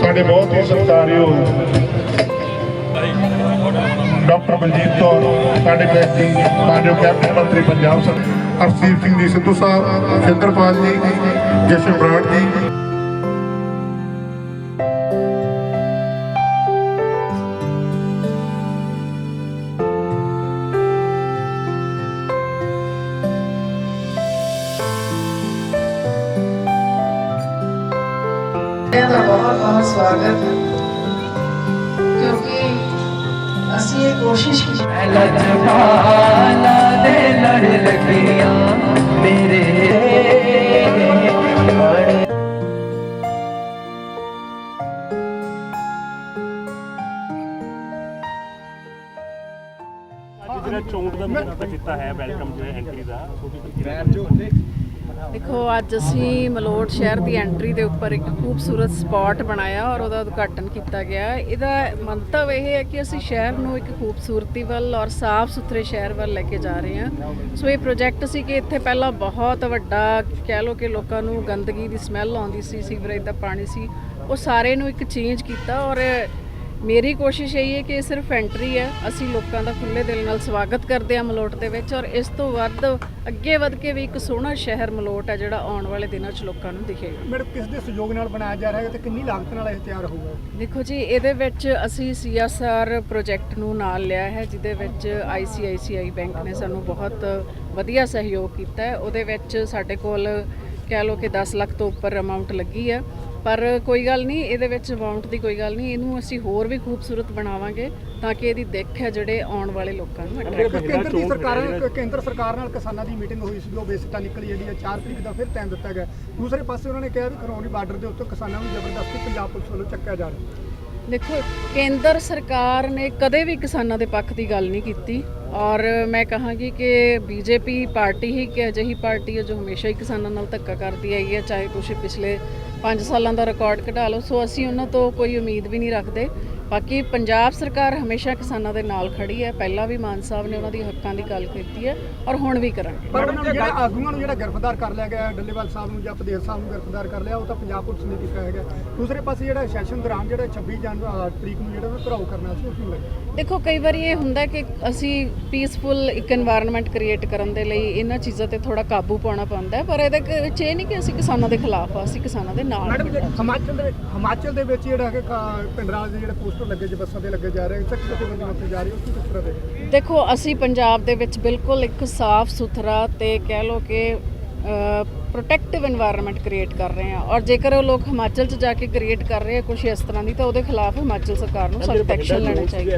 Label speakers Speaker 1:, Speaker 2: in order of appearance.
Speaker 1: ਸਾਡੇ ਬਹੁਤ ਹੀ ਸਤਿਕਾਰਯੋਗ ਡਾਕਟਰ ਬਲਜੀਤ ਕੌਰ, ਸਾਡੇ ਬੈਠੀ ਮਾਨਯੋਗ ਕੈਬਨਿਟ ਮੰਤਰੀ ਪੰਜਾਬ ਸਰ ਹਰਸੀਪ ਸਿੰਘ ਜੀ, ਸਿੱਧੂ ਸਾਹਿਬ ਸਿੰਦਰਪਾਲ ਜੀ, ਜਸ਼ਨ ਬਰਾੜ ਜੀ
Speaker 2: ਸਾਰਿਆਂ ਦਾ ਬਹੁਤ ਬਹੁਤ ਸਵਾਗਤ ਹੈ। ਕਿਉਂਕਿ ਅਸੀਂ ਇਹ ਕੋਸ਼ਿਸ਼ ਕੀਤੀ।
Speaker 3: ਲਜਪਾਲਾ ਦੇ ਲੜ ਲੱਗੀਆਂ ਮੇਰੇ
Speaker 4: ਜਿਹੜਾ ਚੋਣ ਦਾ ਮਹੀਨਾ ਤਾਂ ਕੀਤਾ ਹੈ ਵੈਲਕਮ ਜੋ ਹੈ ਐਂਟਰੀ ਦਾ।
Speaker 5: ਦੇਖੋ, ਅੱਜ ਅਸੀਂ ਮਲੋਟ ਸ਼ਹਿਰ ਦੀ ਐਂਟਰੀ ਦੇ ਉੱਪਰ ਇੱਕ ਖੂਬਸੂਰਤ ਸਪਾਟ ਬਣਾਇਆ ਔਰ ਉਹਦਾ ਉਦਘਾਟਨ ਕੀਤਾ ਗਿਆ ਇਹਦਾ ਮੰਤਵ ਇਹ ਹੈ ਕਿ ਅਸੀਂ ਸ਼ਹਿਰ ਨੂੰ ਇੱਕ ਖੂਬਸੂਰਤੀ ਵੱਲ ਔਰ ਸਾਫ਼ ਸੁਥਰੇ ਸ਼ਹਿਰ ਵੱਲ ਲੈ ਕੇ ਜਾ ਰਹੇ ਹਾਂ। ਸੋ ਇਹ ਪ੍ਰੋਜੈਕਟ ਸੀ ਕਿ ਇੱਥੇ ਪਹਿਲਾਂ ਬਹੁਤ ਵੱਡਾ ਕਹਿ ਲਓ ਕਿ ਲੋਕਾਂ ਨੂੰ ਗੰਦਗੀ ਦੀ ਸਮੈਲ ਆਉਂਦੀ ਸੀ, ਸੀਵਰੇਜ ਦਾ ਪਾਣੀ ਸੀ। ਉਹ ਸਾਰੇ ਨੂੰ ਇੱਕ ਚੇਂਜ ਕੀਤਾ ਔਰ ਮੇਰੀ ਕੋਸ਼ਿਸ਼ ਇਹ ਹੈ ਕਿ ਇਹ ਸਿਰਫ ਐਂਟਰੀ ਹੈ। ਅਸੀਂ ਲੋਕਾਂ ਦਾ ਖੁੱਲੇ ਦਿਲ ਨਾਲ ਸਵਾਗਤ ਕਰਦੇ ਹਾਂ ਮਲੋਟ ਦੇ ਵਿੱਚ ਔਰ ਇਸ ਤੋਂ ਵੱਧ ਅੱਗੇ ਵੱਧ ਕੇ ਵੀ ਇੱਕ ਸੋਹਣਾ ਸ਼ਹਿਰ ਮਲੋਟ ਹੈ ਜਿਹੜਾ ਆਉਣ ਵਾਲੇ ਦਿਨਾਂ 'ਚ ਲੋਕਾਂ ਨੂੰ ਦਿਖੇਗਾ।
Speaker 6: ਮੈਡਮ ਕਿਸ ਦੇ ਸਹਿਯੋਗ ਨਾਲ ਬਣਾਇਆ ਜਾ ਰਿਹਾ ਹੈ ਤੇ ਕਿੰਨੀ ਲਾਗਤ ਨਾਲ ਇਹ ਤਿਆਰ ਹੋਊਗਾ?
Speaker 5: ਦੇਖੋ ਜੀ ਇਹਦੇ ਵਿੱਚ ਅਸੀਂ ਸੀਐਸਆਰ ਪ੍ਰੋਜੈਕਟ ਨੂੰ ਨਾਲ ਲਿਆ ਹੈ ਜਿਹਦੇ ਵਿੱਚ ਆਈਸੀਆਈਸੀਆਈ ਬੈਂਕ ਨੇ ਸਾਨੂੰ ਬਹੁਤ ਵਧੀਆ ਸਹਿਯੋਗ ਕੀਤਾ ਹੈ। ਉਹਦੇ ਵਿੱਚ ਸਾਡੇ ਕੋਲ ਕਹਿ ਲਓ ਕਿ 10 ਲੱਖ ਤੋਂ ਉੱਪਰ ਅਮਾਉਂਟ ਲੱਗੀ ਹੈ। ਪਰ ਕੋਈ ਗੱਲ ਨਹੀਂ ਇਹਦੇ ਵਿੱਚ ਅਮਾਉਂਟ ਦੀ ਕੋਈ ਗੱਲ ਨਹੀਂ ਇਹਨੂੰ ਅਸੀਂ ਹੋਰ ਵੀ ਖੂਬਸੂਰਤ ਬਣਾਵਾਂਗੇ ਤਾਂ ਕਿ ਇਹਦੀ ਦਿੱਖ ਹੈ ਜਿਹੜੇ ਆਉਣ ਵਾਲੇ ਲੋਕਾਂ ਨੂੰ
Speaker 6: ਕੇਂਦਰ ਦੀ ਸਰਕਾਰ ਨਾਲ ਕੇਂਦਰ ਸਰਕਾਰ ਨਾਲ ਕਿਸਾਨਾਂ ਦੀ ਮੀਟਿੰਗ ਹੋਈ ਸੀ ਉਹ ਬੇਸਿਕਾ ਨਿਕਲੀ ਜਿਹੜੀ ਹੈ 4 ਤਰੀਕ ਦਾ ਫਿਰ ਟਾਈਮ ਦਿੱਤਾ ਗਿਆ। ਦੂਸਰੇ ਪਾਸੇ ਉਹਨਾਂ ਨੇ ਕਿਹਾ ਵੀ ਖਰੋਣੀ ਬਾਰਡਰ ਦੇ ਉੱਤੇ ਕਿਸਾਨਾਂ ਨੂੰ ਜ਼ਬਰਦਸਤੀ ਪੰਜਾਬ ਪੁਲਿਸ ਵੱਲੋਂ ਚੱਕਿਆ ਜਾ ਰਿਹਾ।
Speaker 5: ਦੇਖੋ ਕੇਂਦਰ ਸਰਕਾਰ ਨੇ ਕਦੇ ਵੀ ਕਿਸਾਨਾਂ ਦੇ ਪੱਖ ਦੀ ਗੱਲ ਨਹੀਂ ਕੀਤੀ। ਔਰ ਮੈਂ ਕਹਾਂਗੀ ਕਿ ਬੀਜੇਪੀ ਪਾਰਟੀ ਹੀ ਕਿ ਅਜਿਹੀ ਪਾਰਟੀ ਹੈ ਜੋ ਹਮੇਸ਼ਾ ਹੀ ਕਿਸਾਨਾਂ ਨਾਲ ਧੱਕਾ ਕਰਦੀ ਆਈ ਹੈ, ਚਾਹੇ ਤੁਸੀਂ ਪਿਛਲੇ 5 ਸਾਲਾਂ ਦਾ ਰਿਕਾਰਡ ਕਢਾ ਲਓ। ਸੋ ਅਸੀਂ ਉਹਨਾਂ ਤੋਂ ਕੋਈ ਉਮੀਦ ਵੀ ਨਹੀਂ ਰੱਖਦੇ। ਬਾਕੀ ਪੰਜਾਬ ਸਰਕਾਰ ਹਮੇਸ਼ਾ ਕਿਸਾਨਾਂ ਦੇ ਨਾਲ ਖੜੀ ਹੈ। ਪਹਿਲਾਂ ਵੀ ਮਾਨ ਸਾਹਿਬ ਨੇ ਉਹਨਾਂ ਦੀ ਹੱਕਾਂ ਦੀ ਗੱਲ ਕੀਤੀ ਹੈ ਔਰ ਹੁਣ ਵੀ ਕਰਾਂਗੇ।
Speaker 6: ਪਰ ਜਿਹੜਾ ਆਗੂਆਂ ਨੂੰ ਜਿਹੜਾ ਗ੍ਰਿਫਤਾਰ ਕਰ ਲਿਆ ਗਿਆ, ਡੱਲੇਵਾਲ ਸਾਹਿਬ ਨੂੰ ਜਾਂ ਪਦੇਰ ਸਾਹਿਬ ਨੂੰ ਗ੍ਰਿਫਤਾਰ ਕਰ ਲਿਆ, ਉਹ ਤਾਂ ਪੰਜਾਬ ਪੁਲਿਸ ਨੇ ਕੀਤਾ ਹੈਗਾ ਦੂਸਰੇ ਪਾਸੇ ਜਿਹੜਾ ਸੈਸ਼ਨ ਦੌਰਾਨ ਜਿਹੜਾ 26 ਜਨ ਤਰੀਕ ਨੂੰ ਜਿਹੜਾ ਉਹ ਘਰਾਓ ਕਰਨਾ ਸੀ, ਉਸ ਨੂੰ ਲੱਗਿਆ
Speaker 5: ਦੇਖੋ ਕਈ ਵਾਰੀ ਇਹ ਹੁੰਦਾ ਕਿ ਅਸੀਂ ਪੀਸਫੁਲ ਇੱਕ এনवायरमेंट ਕ੍ਰੀਏਟ ਕਰਨ ਦੇ ਲਈ ਇਹਨਾਂ ਚੀਜ਼ਾਂ ਤੇ ਥੋੜਾ ਕਾਬੂ ਪਾਉਣਾ ਪੈਂਦਾ ਪਰ ਇਹਦੇ ਵਿੱਚ ਇਹ ਨਹੀਂ ਕਿ ਅਸੀਂ ਕਿਸਾਨਾਂ ਦੇ ਖਿਲਾਫ ਆ ਅਸੀਂ ਕਿਸਾਨਾਂ ਦੇ ਨਾਲ
Speaker 6: ਹਿਮਾਚਲ ਦੇ ਹਿਮਾਚਲ ਦੇ ਵਿੱਚ ਜਿਹੜਾ ਹੈ ਪਿੰਡਰਾਜ ਜਿਹੜੇ ਪੋਸਟਰ ਲੱਗੇ ਜੇ ਬੱਸਾਂ ਦੇ ਲੱਗੇ ਜਾ ਰਹੇ ਚੱਕੀ ਕਿਤੇ ਬੰਦੀ ਮੱਤੇ ਜਾ ਰਹੀ ਉਸ ਨੂੰ ਕਿਸ ਦੇ?
Speaker 5: ਦੇਖੋ ਅਸੀਂ ਪੰਜਾਬ ਦੇ ਵਿੱਚ ਬਿਲਕੁਲ ਇੱਕ ਸਾਫ਼ ਸੁਥਰਾ ਤੇ ਕਹਿ ਲੋ ਕਿ ਪ੍ਰੋਟੈਕਟਿਵ এনवायरमेंट ਕ੍ਰੀਏਟ ਕਰ ਰਹੇ ਆ ਔਰ ਜੇਕਰ ਉਹ ਲੋਕ ਹਿਮਾਚਲ 'ਚ ਜਾ ਕੇ ਕ੍ਰੀਏਟ ਕਰ ਰਹੇ ਆ ਕੁਝ ਇਸ ਤਰ੍ਹਾਂ ਦੀ ਤਾਂ ਉਹਦੇ ਖਿਲਾਫ ਹਿਮਾਚਲ ਸਰਕਾਰ ਨੂੰ ਸਖਤ ਐਕਸ਼ਨ ਲੈਣਾ ਚਾਹੀਦਾ।